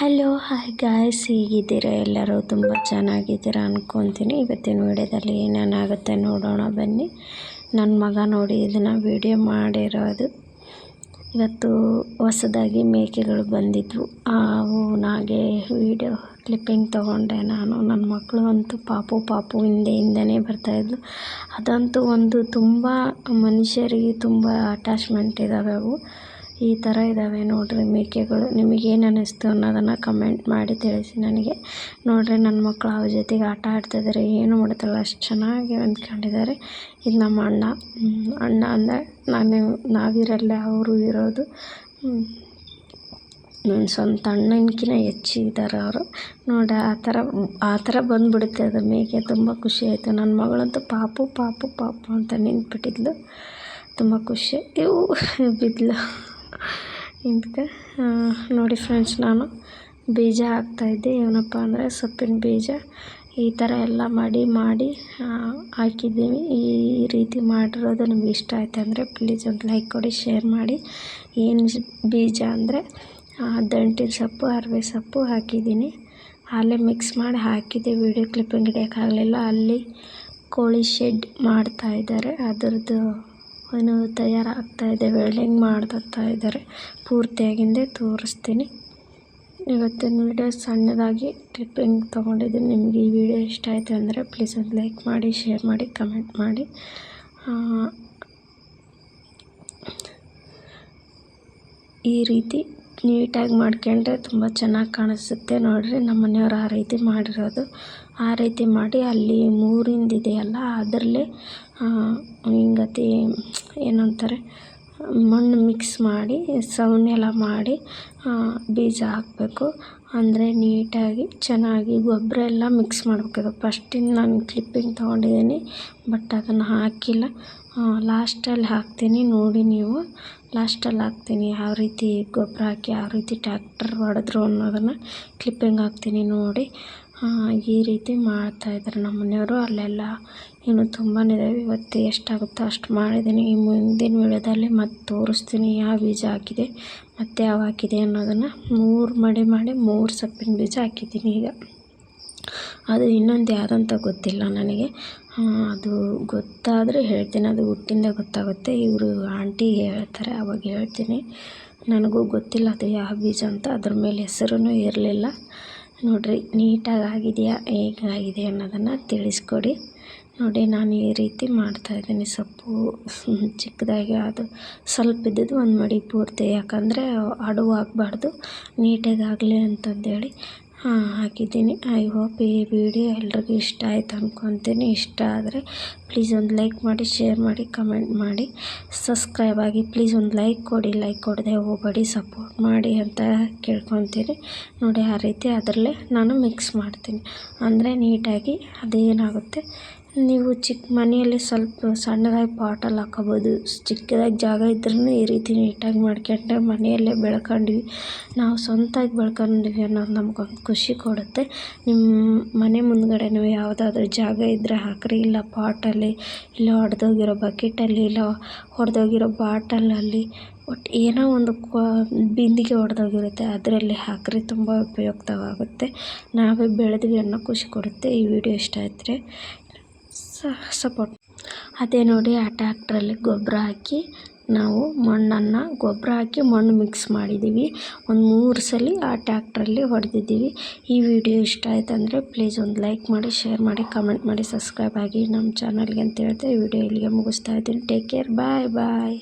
Hello, hi guys, ಹೇಗಿದ್ದೀರಾ? ಎಲ್ಲರೂ ತುಂಬ ಚೆನ್ನಾಗಿದ್ದೀರಾ ಅಂದ್ಕೊತೀನಿ ಇವತ್ತಿನ ವಿಡಿಯೋದಲ್ಲಿ ಏನೇನಾಗುತ್ತೆ ನೋಡೋಣ ಬನ್ನಿ. ನನ್ನ ಮಗ ನೋಡಿ ಇದನ್ನು ವಿಡಿಯೋ ಮಾಡಿರೋದು. ಇವತ್ತು ಹೊಸದಾಗಿ ಮೇಕೆಗಳು ಬಂದಿದ್ವು. ಅವು ನಾಗೆ ವಿಡಿಯೋ ಕ್ಲಿಪ್ಪಿಂಗ್ ತೊಗೊಂಡೆ ನಾನು. ನನ್ನ ಮಕ್ಕಳು ಅಂತೂ ಪಾಪು ಪಾಪು ಹಿಂದೆ ಹಿಂದೆನೇ ಬರ್ತಾಯಿದ್ಲು ಅದಂತೂ ಒಂದು ತುಂಬ ಮನುಷ್ಯರಿಗೆ ತುಂಬ ಅಟ್ಯಾಚ್ಮೆಂಟ್ ಇದ್ದಾವೆ ಅವು. ಈ ಥರ ಇದ್ದಾವೆ ನೋಡಿರಿ ಮೇಕೆಗಳು. ನಿಮಗೇನು ಅನ್ನಿಸ್ತು ಅನ್ನೋದನ್ನು ಕಮೆಂಟ್ ಮಾಡಿ ತಿಳಿಸಿ ನನಗೆ. ನೋಡಿರಿ ನನ್ನ ಮಕ್ಕಳು ಅವ್ರ ಜೊತೆಗೆ ಆಟ ಆಡ್ತಾಯಿದ್ದಾರೆ ಏನು ಮಾಡ್ತಾರಲ್ಲ ಅಷ್ಟು ಚೆನ್ನಾಗಿ ಅಂದ್ಕೊಂಡಿದ್ದಾರೆ ಇದು ನಮ್ಮ ಅಣ್ಣ. ಅಣ್ಣ ಅಂದರೆ ನಾನು ನಾವಿರಲ್ಲ, ಅವರು ಇರೋದು. ನನ್ನ ಸ್ವಂತ ಅಣ್ಣನಕಿನ ಹೆಚ್ಚಿದ್ದಾರೆ ಅವರು. ನೋಡಿ ಆ ಥರ ಆ ಥರ ಬಂದುಬಿಡುತ್ತೆ ಅದು ಮೇಕೆ. ತುಂಬ ಖುಷಿ ಆಯಿತು. ನನ್ನ ಮಗಳಂತೂ ಪಾಪು ಪಾಪು ಪಾಪು ಅಂತ ನಿಂತ್ಬಿಟ್ಟಿದ್ಲು. ತುಂಬ ಖುಷಿ. ಇವು, ಬಿದ್ಲು. ಇದಕ್ಕೆ ನೋಡಿ ಫ್ರೆಂಡ್ಸ್ ನಾನು ಬೀಜ ಹಾಕ್ತಾಯಿದ್ದೆ. ಏನಪ್ಪ ಅಂದರೆ ಸೊಪ್ಪಿನ ಬೀಜ. ಈ ಥರ ಎಲ್ಲ ಮಾಡಿ ಮಾಡಿ ಹಾಕಿದ್ದೀವಿ. ಈ ರೀತಿ ಮಾಡಿರೋದು ನಿಮ್ಗೆ ಇಷ್ಟ ಆಯ್ತು ಅಂದರೆ ಪ್ಲೀಸ್ ಒಂದು ಲೈಕ್ ಕೊಡಿ ಶೇರ್ ಮಾಡಿ. ಏನು ಬೀಜ ಅಂದರೆ ದಂಟಿನ ಸೊಪ್ಪು, ಅರವೆ ಸೊಪ್ಪು ಹಾಕಿದ್ದೀನಿ. ಅಲ್ಲೇ ಮಿಕ್ಸ್ ಮಾಡಿ ಹಾಕಿದ್ದೆ. ವೀಡಿಯೋ ಕ್ಲಿಪ್ಪಿಂಗ್ ಹಿಡಿಯೋಕ್ಕಾಗಲಿಲ್ಲ ಅಲ್ಲಿ ಕೋಳಿ ಶೆಡ್ ಮಾಡ್ತಾಯಿದ್ದಾರೆ. ಅದರದ್ದು ಏನು ತಯಾರಾಗ್ತಾಯಿದೆ ವೆಲ್ಡಿಂಗ್ ಮಾಡ್ತಾ ಇದ್ದಾರೆ. ಪೂರ್ತಿಯಾಗಿಂದೇ ತೋರಿಸ್ತೀನಿ. ಇವತ್ತಿನ ವಿಡಿಯೋ ಸಣ್ಣದಾಗಿ ಕ್ಲಿಪ್ಪಿಂಗ್ ತೊಗೊಂಡಿದ್ದೀನಿ. ನಿಮಗೆ ಈ ವಿಡಿಯೋ ಇಷ್ಟ ಆಯಿತು ಅಂದರೆ ಪ್ಲೀಸ್ ಒಂದು ಲೈಕ್ ಮಾಡಿ ಶೇರ್ ಮಾಡಿ ಕಮೆಂಟ್ ಮಾಡಿ. ಈ ರೀತಿ ನೀಟಾಗಿ ಮಾಡ್ಕೊಂಡ್ರೆ ತುಂಬ ಚೆನ್ನಾಗಿ ಕಾಣಿಸುತ್ತೆ ನೋಡಿರಿ. ನಮ್ಮ ಮನೆಯವ್ರು ಆ ರೀತಿ ಮಾಡಿರೋದು. ಆ ರೀತಿ ಮಾಡಿ ಅಲ್ಲಿ ಮೂರಿಂದಿದೆಯಲ್ಲ, ಅದರಲ್ಲೇ ಹಿಂಗತಿ, ಏನಂತಾರೆ ಮಣ್ಣು ಮಿಕ್ಸ್ ಮಾಡಿ ಸೌಣ್ ಎಲ್ಲ ಮಾಡಿ ಬೀಜ ಹಾಕಬೇಕು. ಅಂದರೆ ನೀಟಾಗಿ, ಚೆನ್ನಾಗಿ ಗೊಬ್ಬರ ಎಲ್ಲ ಮಿಕ್ಸ್ ಮಾಡಬೇಕು. ಫಸ್ಟಿಂದ ನಾನು ಕ್ಲಿಪ್ಪಿಂಗ್ ತೊಗೊಂಡಿದ್ದೀನಿ ಬಟ್ ಅದನ್ನು ಹಾಕಿಲ್ಲ. ಲಾಸ್ಟಲ್ಲಿ ಹಾಕ್ತೀನಿ, ನೋಡಿ ನೀವು. ಲಾಸ್ಟಲ್ಲಿ ಹಾಕ್ತೀನಿ, ಯಾವ ರೀತಿ ಗೊಬ್ಬರ ಹಾಕಿ, ಯಾವ ರೀತಿ ಟ್ಯಾಕ್ಟರ್ ಹೊಡೆದ್ರು ಅನ್ನೋದನ್ನು ಕ್ಲಿಪ್ಪಿಂಗ್ ಹಾಕ್ತೀನಿ, ನೋಡಿ. ಈ ರೀತಿ ಮಾಡ್ತಾಯಿದ್ದಾರೆ ನಮ್ಮ ಮನೆಯವರು. ಅಲ್ಲೆಲ್ಲ ಇನ್ನು ತುಂಬಾ ಇದಾವೆ ಇವತ್ತು ಎಷ್ಟಾಗುತ್ತೋ ಅಷ್ಟು ಮಾಡಿದ್ದೀನಿ. ಈ ಮುಂದಿನ ವೀಡಿಯೋದಲ್ಲಿ ಮತ್ತೆ ತೋರಿಸ್ತೀನಿ ಯಾವ ಬೀಜ ಹಾಕಿದೆ, ಮತ್ತು ಯಾವ ಹಾಕಿದೆ ಅನ್ನೋದನ್ನು ಮೂರು ಮಡಿ ಮಾಡಿ ಮೂರು ಸೊಪ್ಪಿನ ಬೀಜ ಹಾಕಿದ್ದೀನಿ ಈಗ. ಅದು ಇನ್ನೊಂದು ಯಾವುದಂತ ಗೊತ್ತಿಲ್ಲ ನನಗೆ. ಅದು ಗೊತ್ತಾದರೆ ಹೇಳ್ತೀನಿ. ಅದು ಹುಟ್ಟಿಂದ ಗೊತ್ತಾಗುತ್ತೆ. ಇವರು ಆಂಟಿ ಹೇಳ್ತಾರೆ, ಅವಾಗ ಹೇಳ್ತೀನಿ. ನನಗೂ ಗೊತ್ತಿಲ್ಲ ಅದು ಯಾವ ಬೀಜ ಅಂತ. ಅದ್ರ ಮೇಲೆ ಹೆಸರೂ ಇರಲಿಲ್ಲ. ನೋಡಿರಿ ನೀಟಾಗಿ ಆಗಿದೆಯಾ ಹೇಗಾಗಿದೆ ಅನ್ನೋದನ್ನು ತಿಳಿಸ್ಕೊಡಿ. ನೋಡಿ, ನಾನು ಈ ರೀತಿ ಮಾಡ್ತಾಯಿದ್ದೀನಿ ಸೊಪ್ಪು ಚಿಕ್ಕದಾಗಿ ಅದು ಸ್ವಲ್ಪ ಇದ್ದದ್ದು ಒಂದು ಮಡಿ ಪೂರ್ತಿ. ಯಾಕಂದರೆ ಅಡುವಾಗಬಾರ್ದು ನೀಟಾಗಿ ಆಗಲಿ ಅಂತಂದೇಳಿ ಹಾಂ ಹಾಕಿದ್ದೀನಿ ಐ ಹೋಪ್ ಈ ವಿಡಿಯೋ ಎಲ್ರಿಗೂ ಇಷ್ಟ ಆಯಿತು ಅಂದ್ಕೊತೀನಿ ಇಷ್ಟ ಆದರೆ ಪ್ಲೀಸ್ ಒಂದು ಲೈಕ್ ಮಾಡಿ ಶೇರ್ ಮಾಡಿ ಕಮೆಂಟ್ ಮಾಡಿ. ಸಬ್ಸ್ಕ್ರೈಬ್ ಆಗಿ ಪ್ಲೀಸ್ ಒಂದು ಲೈಕ್ ಕೊಡಿ. ಲೈಕ್ ಕೊಡದೆ ಹೋಗಬೇಡಿ. ಸಪೋರ್ಟ್ ಮಾಡಿ ಅಂತ ಕೇಳ್ಕೊತೀನಿ. ನೋಡಿ ಆ ರೀತಿ ಅದರಲ್ಲೇ ನಾನು ಮಿಕ್ಸ್ ಮಾಡ್ತೀನಿ. ಅಂದರೆ ನೀಟಾಗಿ ಅದೇನಾಗುತ್ತೆ? ನೀವು ಚಿಕ್ಕ ಮನೆಯಲ್ಲಿ ಸ್ವಲ್ಪ ಸಣ್ಣದಾಗಿ ಪಾಟಲ್ಲಿ ಹಾಕೋಬೋದು. ಚಿಕ್ಕದಾಗಿ ಜಾಗ ಇದ್ರೂ ಈ ರೀತಿ ನೀಟಾಗಿ ಮಾಡ್ಕೊಂಡ್ರೆ ಮನೆಯಲ್ಲೇ ಬೆಳ್ಕೊಂಡ್ವಿ. ನಾವು ಸ್ವಂತವಾಗಿ ಬೆಳ್ಕೊಂಡ್ವಿ ಅನ್ನೋದು ನಮ್ಗೊಂದು ಖುಷಿ ಕೊಡುತ್ತೆ. ನಿಮ್ಮ ಮನೆ ಮುಂದ್ಗಡೆನೂ ಯಾವುದಾದ್ರೂ ಜಾಗ ಇದ್ದರೆ ಹಾಕಿರಿ. ಇಲ್ಲ ಪಾಟಲ್ಲಿ, ಇಲ್ಲ ಒಡೆದೋಗಿರೋ ಬಕೆಟಲ್ಲಿ, ಇಲ್ಲ ಒಡೆದೋಗಿರೋ ಬಾಟಲಲ್ಲಿ. ಒಟ್ಟು ಏನೋ ಒಂದು ಕ್ವಾ ಬಿಂದಿಗೆ ಒಡೆದೋಗಿರುತ್ತೆ ಅದರಲ್ಲಿ ಹಾಕಿರಿ. ತುಂಬ ಉಪಯುಕ್ತವಾಗುತ್ತೆ. ನಾವೇ ಬೆಳೆದ್ವಿ ಅನ್ನೋ ಖುಷಿ ಕೊಡುತ್ತೆ. ಈ ವಿಡಿಯೋ ಇಷ್ಟ ಆಯ್ತರೆ ಸಪೋರ್ಟ್. ಅದೇ ನೋಡಿ ಆ ಟ್ಯಾಕ್ಟ್ರಲ್ಲಿ ಗೊಬ್ಬರ ಹಾಕಿ ನಾವು ಮಣ್ಣನ್ನು ಗೊಬ್ಬರ ಹಾಕಿ ಮಣ್ಣು ಮಿಕ್ಸ್ ಮಾಡಿದ್ದೀವಿ. ಒಂದು ಮೂರು ಸಲ ಆ ಟ್ಯಾಕ್ಟ್ರಲ್ಲಿ ಹೊಡೆದಿದ್ದೀವಿ. ಈ ವಿಡಿಯೋ ಇಷ್ಟ ಆಯ್ತಂದರೆ ಪ್ಲೀಸ್ ಒಂದು ಲೈಕ್ ಮಾಡಿ ಶೇರ್ ಮಾಡಿ ಕಮೆಂಟ್ ಮಾಡಿ ಸಬ್ಸ್ಕ್ರೈಬ್ ಆಗಿ ನಮ್ಮ ಚಾನಲ್ಗೆ ಅಂತ ಹೇಳ್ತಾ ಈ ವಿಡಿಯೋ ಇಲ್ಲಿಗೆ ಮುಗಿಸ್ತಾ ಇದ್ದೀನಿ. ಟೇಕ್ ಕೇರ್ ಬಾಯ್ ಬಾಯ್